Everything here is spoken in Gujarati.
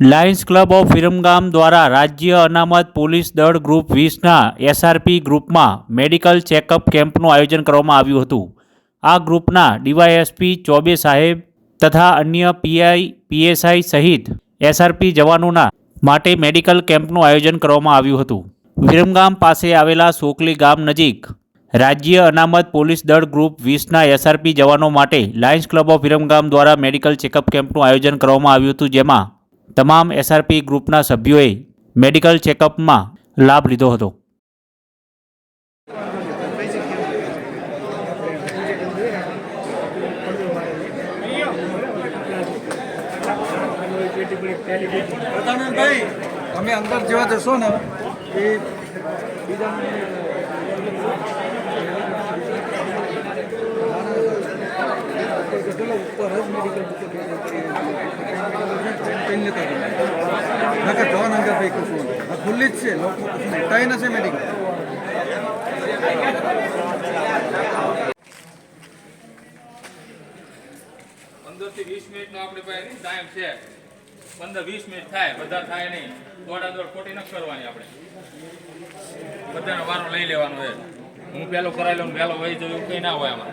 લાયન્સ ક્લબ ઓફ વિરમગામ દ્વારા રાજ્ય અનામત પોલીસ દળ ગ્રુપ વીસના એસઆરપી ગ્રુપમાં મેડિકલ ચેકઅપ કેમ્પનું આયોજન કરવામાં આવ્યું હતું. આ ગ્રુપના ડીવાયએસપી ચોબે સાહેબ તથા અન્ય પીઆઈ, પીએસઆઈ સહિત એસઆરપી જવાનોના માટે મેડિકલ કેમ્પનું આયોજન કરવામાં આવ્યું હતું. વિરમગામ પાસે આવેલા સોકલી ગામ નજીક રાજ્ય અનામત પોલીસ દળ ગ્રુપ વીસના એસઆરપી જવાનો માટે લાયન્સ ક્લબ ઓફ વિરમગામ દ્વારા મેડિકલ ચેકઅપ કેમ્પનું આયોજન કરવામાં આવ્યું હતું, જેમાં તમામ એસઆરપી ગ્રુપના સભ્યોએ મેડિકલ ચેકઅપમાં લાભ લીધો હતો. ઉપર જ મેડિકલ ખુલ્લી જ છે. લોકો કશું નથી મેડિકલ પંદરથી વીસ મિનિટનો આપણી પાસે ટાઈમ છે. પંદર, વીસ મિનિટ થાય. બધા થાય નહીં. દોડા દોડ ખોટી ન કરવાની આપણે. બધાનો વારો લઈ લેવાનો છે. હું પહેલો કરાવી લઉં પેલો વહી જવું કંઈ ના હોય આમાં.